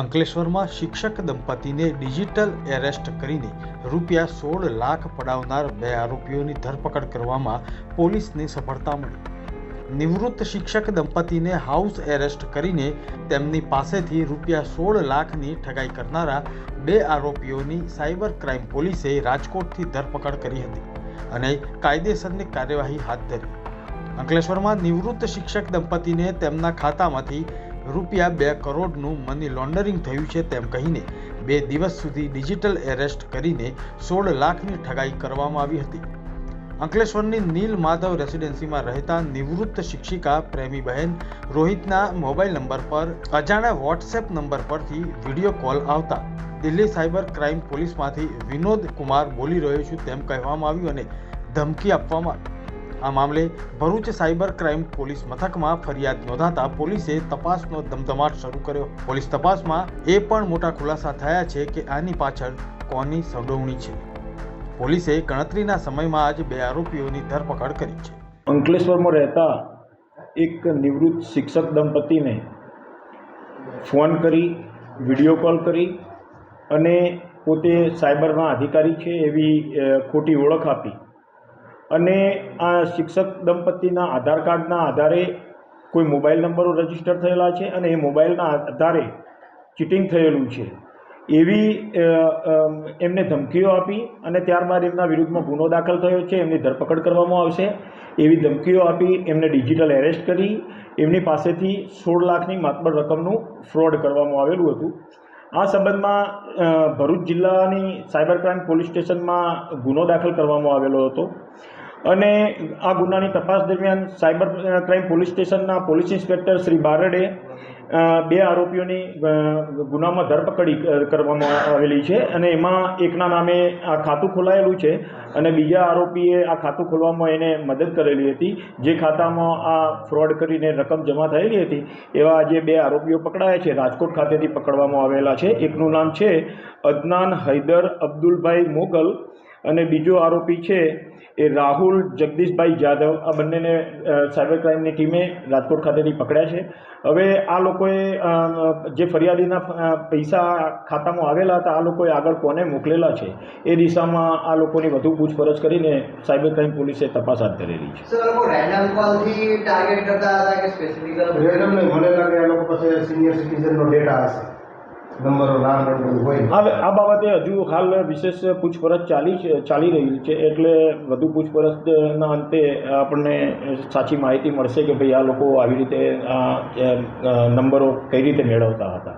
અંકલેશ્વરમાં શિક્ષક દંપતીને digital arrest કરીને રૂપિયા સોળ લાખ પડાવનાર બે આરોપીઓની ધરપકડ કરવામાં પોલીસને સફળતા મળી. નિવૃત્ત શિક્ષક દંપતીને હાઉસ એરેસ્ટ કરીને તેમની પાસેથી રૂપિયા સોળ લાખની ઠગાઈ કરનારા બે આરોપીઓની સાયબર ક્રાઇમ પોલીસે રાજકોટથી ધરપકડ કરી હતી અને કાયદેસરની કાર્યવાહી હાથ ધરી. અંકલેશ્વરમાં નિવૃત્ત શિક્ષક દંપતીને તેમના ખાતામાંથી રૂપિયા બે કરોડનું મની લોન્ડરિંગ થયું છે તેમ કહીને બે દિવસ સુધી ડિજિટલ એરેસ્ટ કરીને સોળ લાખની ઠગાઈ કરવામાં આવી હતી. અંકલેશ્વરની નીલ માધવ રેસિડેન્સીમાં રહેતા નિવૃત્ત શિક્ષિકા પ્રેમીબહેન રોહિતના મોબાઈલ નંબર પર, અજાણ્યા વોટ્સએપ નંબર પરથી વીડિયો કોલ આવતા દિલ્હી સાયબર ક્રાઇમ પોલીસમાંથી વિનોદ કુમાર બોલી રહ્યો છું તેમ કહેવામાં આવ્યું અને ધમકી આપવામાં આવી આ મામલે ભરૂચ સાયબર ક્રાઇમ પોલીસ મથકમાં ફરિયાદ નોંધાતા પોલીસે તપાસનો ધમધમાટ શરૂ કર્યો. પોલીસ તપાસમાં એ પણ મોટા ખુલાસા થયા છે કે આની પાછળ કોની સંડોવણી છે. પોલીસે ગણતરીના સમયમાં આજ બે આરોપીઓની ધરપકડ કરી છે. અંકલેશ્વરમાં રહેતા એક નિવૃત્ત શિક્ષક દંપતીને ફોન કરી, વીડિયો કોલ કરી અને પોતે સાયબરના અધિકારી છે એવી ખોટી ઓળખ આપી. અને આ શિક્ષક દંપતીના આધાર કાર્ડના આધારે કોઈ મોબાઈલ નંબરો રજિસ્ટર થયેલા છે અને એ મોબાઈલના આધારે ચીટિંગ થયેલું છે. એવી એમને ધમકીઓ આપી અને ત્યારબાદ એમના વિરુદ્ધમાં ગુનો દાખલ થયો છે, એમની ધરપકડ કરવામાં આવશે. એવી ધમકીઓ આપી એમને ડિજિટલ એરેસ્ટ કરી. એમની પાસેથી સોળ લાખની માતબર રકમનું ફ્રોડ કરવામાં આવેલું હતું. આ સંબંધમાં ભરૂચ જિલ્લાની સાયબર ક્રાઇમ પોલીસ સ્ટેશનમાં ગુનો દાખલ કરવામાં આવેલો હતો. અને આ ગુનાની તપાસ દરમિયાન સાયબર ક્રાઇમ પોલીસ સ્ટેશનના પોલીસ ઇન્સ્પેક્ટર શ્રી બારડે બે આરોપીઓની ગુનામાં ધરપકડી કરવામાં આવેલી છે અને એમાં એકના નામે આ ખાતું ખોલાયેલું છે અને બીજા આરોપીએ આ ખાતું ખોલવામાં એને મદદ કરેલી હતી. જે ખાતામાં આ ફ્રોડ કરીને રકમ જમા થયેલી હતી, એવા આજે બે આરોપીઓ પકડાયા છે, રાજકોટ ખાતેથી પકડવામાં આવેલા છે. એકનું નામ છે અદનાન હૈદર અબ્દુલભાઈ મોગલ અને બીજો આરોપી છે એ રાહુલ જગદીશભાઈ જાદવ આ બંનેને સાયબર ક્રાઇમની ટીમે રાજકોટ ખાતેથી પકડ્યા છે. હવે આ લોકોએ જે ફરિયાદીના પૈસા ખાતામાં આવેલા હતા આ લોકોએ આગળ કોને મોકલેલા છે? એ દિશામાં આ લોકોની વધુ પૂછપરછ કરીને સાયબર ક્રાઇમ પોલીસે તપાસ હાથ ધરેલી છે. સર લોકો રેન્ડમ કોલથી ટાર્ગેટ કરતા હતા કે સ્પેસિફિક રેન્ડમ નહીં મને લાગે આ લોકો પાસે સિનિયર સિટીઝનનો ડેટા હશે. આ બાબતે હજુ હાલ વિશેષ પૂછપરછ ચાલી છે, ચાલી રહી છે, એટલે વધુ પૂછપરછના અંતે આપણને સાચી માહિતી મળશે કે ભાઈ આ લોકો આવી રીતે નંબરો કઈ રીતે મેળવતા હતા.